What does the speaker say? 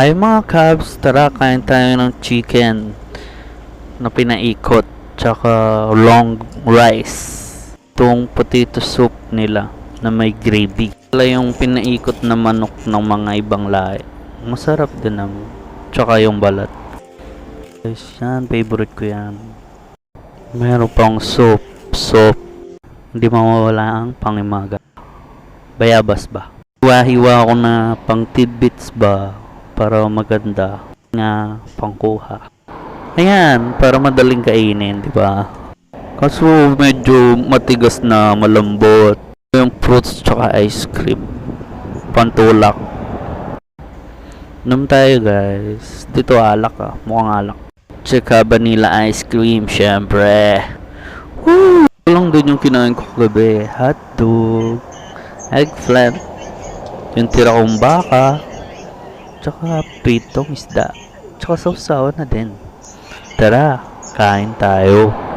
Hi mga Cubs, tara kain tayo ng chicken na pinaikot tsaka long rice. Itong potato soup nila na may gravy. Wala yung pinaikot na manok ng mga ibang lahi. Masarap din naman. Tsaka yung balat. Guys, yan, favorite ko yan. Meron pang soup, soup. Hindi mawawala ang pangimaga. Bayabas ba? Hiwa-hiwa ko na pang tidbits ba para maganda nga pangkuha. Ayan, para madaling kainin, di ba? Kaso medyo matigas na malambot. Yung fruits tsaka ice cream. Pantulak. Nom tayo guys. Dito alak ah. Mukhang alak. Tsaka vanilla ice cream, syempre. Woo! Lang din yung kinain ko kagabi. Hotdog. Eggplant. Yung tira kong baka. Tsaka pitong isda. Tsaka sausaw na din. Tara, kain tayo.